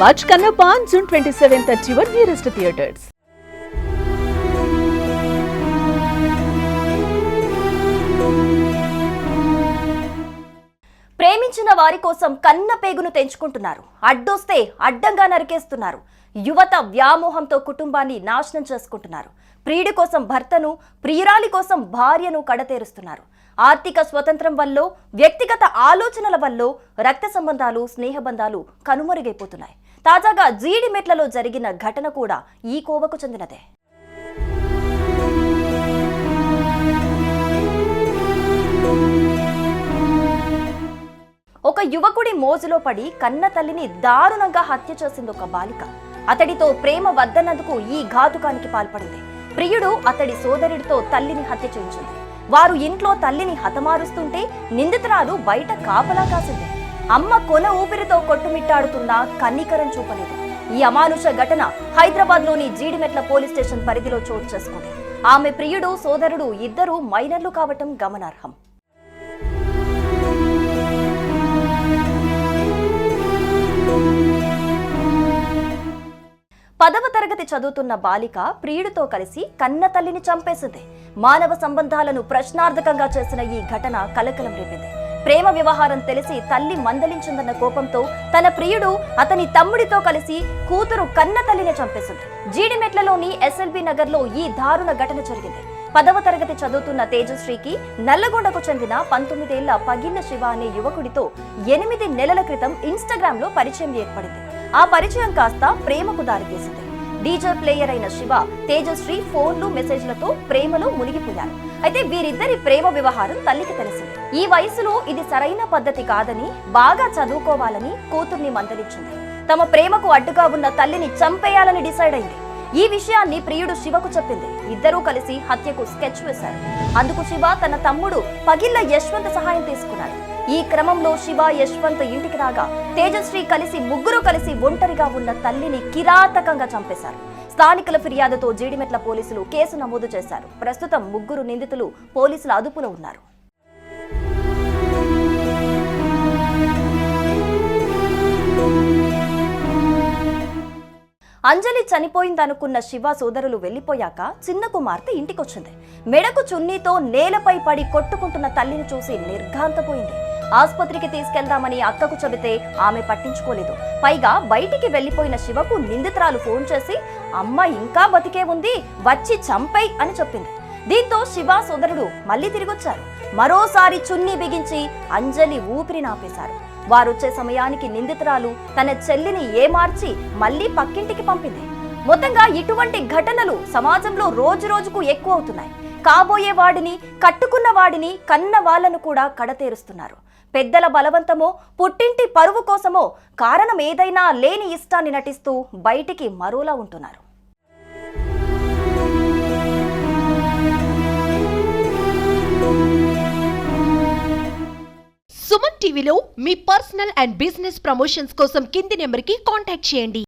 Watch Kannappa on June 27th at your nearest theatres. ప్రేమించిన వారి కోసం కన్న పేగును తెంచుకుంటున్నారు. అడ్డొస్తే అడ్డంగా నరికేస్తున్నారు. యువత వ్యామోహంతో కుటుంబాన్ని నాశనం చేసుకుంటున్నారు. ప్రియుడి కోసం భర్తను ప్రియురాలి కోసం భార్యను కడతేరుస్తున్నారు. ఆర్థిక స్వతంత్రం వల్ల వ్యక్తిగత ఆలోచనల వల్ల రక్త సంబంధాలు స్నేహబంధాలు కనుమరుగైపోతున్నాయి. తాజాగా జీడిమెట్లలో జరిగిన ఘటన కూడా ఈ కోవకు చెందినదే. ఒక యువకుడి మోజులో పడి కన్న తల్లిని దారుణంగా హత్య చేసింది ఒక బాలిక. అతడితో ప్రేమ వద్దన్నందుకు ఈ ఘాతుకానికి పాల్పడింది. ప్రియుడు అతడి సోదరుడితో తల్లిని హత్య చేయించింది. వారు ఇంట్లో తల్లిని హతమారుస్తుంటే నిందితురాలు బయట కాపలా కాసింది. అమ్మ కొన ఊపిరితో కొట్టుమిట్టాడుతున్నా కన్నీకరం చూపలేదు. ఈ అమానుష ఘటన హైదరాబాద్లోని జీడిమెట్ల పోలీస్ స్టేషన్ పరిధిలో చోటు చేసుకుంది. ఆమె ప్రియుడు సోదరుడు ఇద్దరు మైనర్లు కావటం గమనార్హం. పదవ తరగతి చదువుతున్న బాలిక ప్రియుడితో కలిసి కన్న తల్లిని చంపేసింది. మానవ సంబంధాలను ప్రశ్నార్థకంగా చేసిన ఈ ఘటన కలకలం రేపింది. ప్రేమ వ్యవహారం తెలిసి తల్లి మందలించిందన్న కోపంతో తన ప్రియుడు అతని తమ్ముడితో కలిసి కూతురు కన్న తల్లిని చంపేసింది. జీడిమెట్లలోని ఎస్ఎల్బి నగర్లో ఈ దారుణ ఘటన జరిగింది. పదవ తరగతి చదువుతున్న తేజశ్రీకి నల్లగొండకు చెందిన పంతొమ్మిదేళ్ళ పగిన్న శివ అనే యువకుడితో ఎనిమిది నెలల క్రితం ఇన్స్టాగ్రామ్లో పరిచయం ఏర్పడింది. ఆ పరిచయం కాస్త ప్రేమకు దారితీసింది. డీజే ప్లేయర్ అయిన శివ తేజశ్రీ ఫోన్లు మెసేజ్లతో ప్రేమలో మునిగిపోయారు. అయితే వీరిద్దరి ప్రేమ వ్యవహారం తల్లికి తెలిసింది. ఈ వయసులో ఇది సరైన పద్ధతి కాదని బాగా చదువుకోవాలని కూతుర్ని మందలించింది. తమ ప్రేమకు అడ్డుగా ఉన్న తల్లిని చంపేయాలని డిసైడ్ అయింది. ఈ విషయాన్ని ప్రియుడు శివకు చెప్పింది. ఇద్దరూ కలిసి హత్యకు స్కెచ్ వేశారు. అందుకు శివ తన తమ్ముడు పగిళ్ళ యశ్వంత్ సహాయం తీసుకున్నాడు. ఈ క్రమంలో శివ యశ్వంత్ ఇంటికి రాగా తేజశ్రీ కలిసి ముగ్గురు కలిసి ఒంటరిగా ఉన్న తల్లిని కిరాతకంగా చంపేశారు. స్థానికుల ఫిర్యాదుతో జీడిమెట్ల పోలీసులు కేసు నమోదు చేశారు. ప్రస్తుతం ముగ్గురు నిందితులు పోలీసుల అదుపులో ఉన్నారు. అంజలి చనిపోయిందనుకున్న శివ సోదరులు వెళ్ళిపోయాక చిన్న కుమార్తె ఇంటికొచ్చింది. మెడకు చున్నీతో నేలపై పడి కొట్టుకుంటున్న తల్లిని చూసి నిర్ఘాంతపోయింది. ఆసుపత్రికి తీసుకెళ్దామని అక్కకు చెబితే ఆమె పట్టించుకోలేదు. పైగా బయటికి వెళ్ళిపోయిన శివకు నిందితురాలు ఫోన్ చేసి అమ్మ ఇంకా బతికే ఉంది వచ్చి చంపై అని చెప్పింది. దీంతో శివ సోదరుడు మళ్ళీ తిరిగొచ్చారు. మరోసారి చున్నీ బిగించి అంజలి ఊపిరి నాపేశారు. వారొచ్చే సమయానికి నిందితురాలు తన చెల్లిని ఏమార్చి మళ్ళీ పక్కింటికి పంపింది. మొత్తంగా ఇటువంటి ఘటనలు సమాజంలో రోజు రోజుకు ఎక్కువ అవుతున్నాయి కాబోయే వాడిని కట్టుకున్న వాడిని కన్న వాళ్ళను కూడా కడతేరుస్తున్నారు. పెద్దల బలవంతమో పుట్టింటి పరువు కోసమో కారణం ఏదైనా లేని ఇష్టాన్ని నటిస్తూ బయటికి మరోలా ఉంటున్నారు. సుమన్ టీవీలో మీ పర్సనల్ అండ్ బిజినెస్ ప్రమోషన్స్ కోసం కింది నెంబర్కి కాంటాక్ట్ చేయండి.